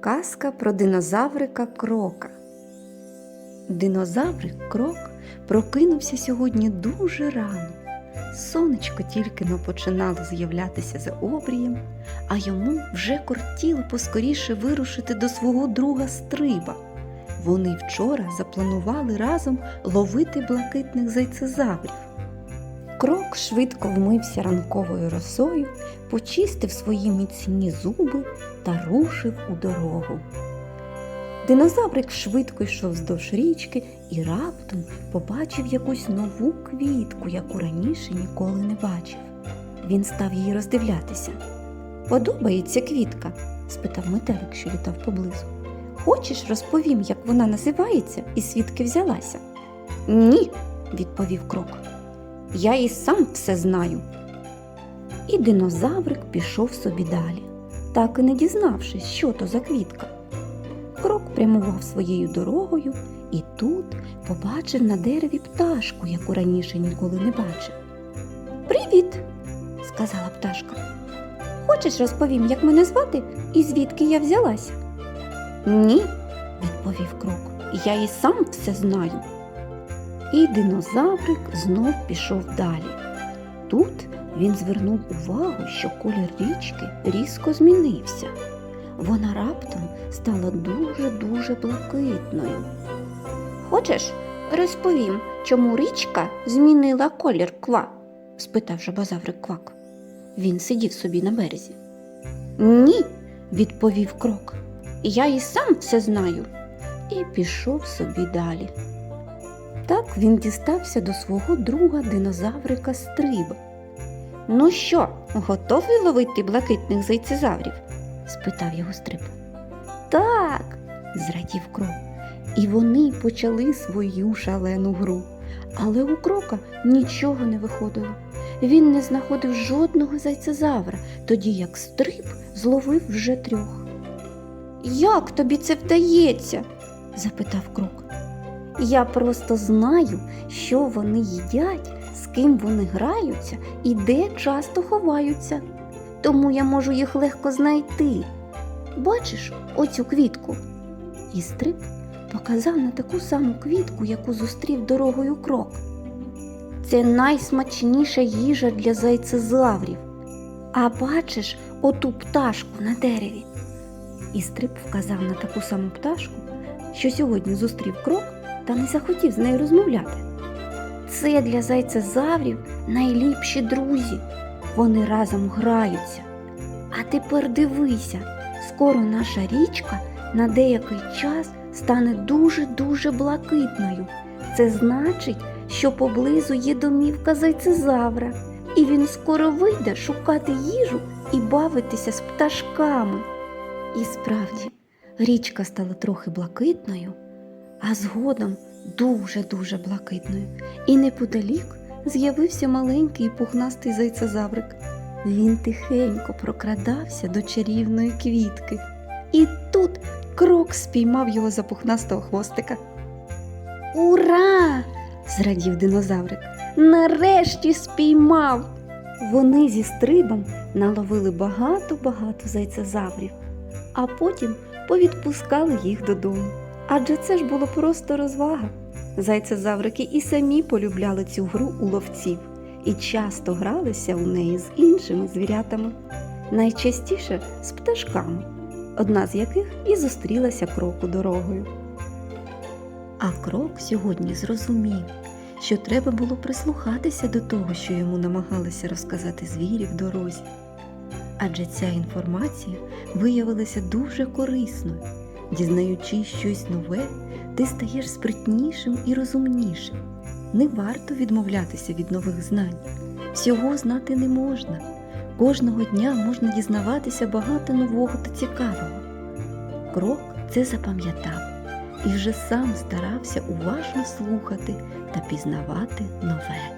Казка про динозаврика Крока. Динозаврик Крок прокинувся сьогодні дуже рано. Сонечко тільки но починало з'являтися за обрієм, а йому вже кортіло поскоріше вирушити до свого друга стриба. Вони вчора запланували разом ловити блакитних зайцезаврів. Крок швидко вмився ранковою росою, почистив свої міцні зуби та рушив у дорогу. Динозаврик швидко йшов вздовж річки і раптом побачив якусь нову квітку, яку раніше ніколи не бачив. Він став її роздивлятися. Подобається квітка? спитав метелик, що літав поблизу. Хочеш, розповім, як вона називається і звідки взялася? Ні, відповів крок. Я і сам все знаю. І динозаврик пішов собі далі, так і не дізнавшись, що то за квітка. Крок прямував своєю дорогою і тут побачив на дереві пташку, яку раніше ніколи не бачив. Привіт, сказала пташка. Хочеш розповім, як мене звати і звідки я взялася? Ні, відповів крок. Я і сам все знаю. І динозаврик знов пішов далі. Тут він звернув увагу, що колір річки різко змінився. Вона раптом стала дуже-дуже блакитною. Хочеш, розповім, чому річка змінила колір ква? спитав жабозаврик квак. Він сидів собі на березі. Ні, відповів крок. Я і сам все знаю. І пішов собі далі. Так він дістався до свого друга динозаврика Стриба. Ну що, готовий ловити блакитних зайцезаврів? спитав його Стриб. Так, зрадів крок. І вони почали свою шалену гру. Але у крока нічого не виходило. Він не знаходив жодного зайцезавра, тоді як стриб зловив вже трьох. Як тобі це вдається? запитав крок. Я просто знаю, що вони їдять, з ким вони граються і де часто ховаються. Тому я можу їх легко знайти. Бачиш оцю квітку? І стриб показав на таку саму квітку, яку зустрів дорогою крок. Це найсмачніша їжа для зайцезаврів. А бачиш оту пташку на дереві. І стриб вказав на таку саму пташку, що сьогодні зустрів крок та не захотів з нею розмовляти. Це для зайцезаврів найліпші друзі. Вони разом граються. А тепер дивися, скоро наша річка на деякий час стане дуже-дуже блакитною. Це значить, що поблизу є домівка зайцезавра, і він скоро вийде шукати їжу і бавитися з пташками. І справді, річка стала трохи блакитною, а згодом дуже-дуже блакитною, і неподалік з'явився маленький пухнастий зайцезаврик. Він тихенько прокрадався до чарівної квітки, і тут крок спіймав його за пухнастого хвостика. Ура! зрадів динозаврик. Нарешті спіймав. Вони зі стрибом наловили багато-багато зайцезаврів, а потім повідпускали їх додому. Адже це ж було просто розвага. Зайцезаврики і самі полюбляли цю гру у ловців і часто гралися у неї з іншими звірятами, найчастіше з пташками, одна з яких і зустрілася кроку дорогою. А крок сьогодні зрозумів, що треба було прислухатися до того, що йому намагалися розказати звірі в дорозі. Адже ця інформація виявилася дуже корисною. Дізнаючись щось нове, ти стаєш спритнішим і розумнішим. Не варто відмовлятися від нових знань. Всього знати не можна. Кожного дня можна дізнаватися багато нового та цікавого. Крок це запам'ятав і вже сам старався уважно слухати та пізнавати нове.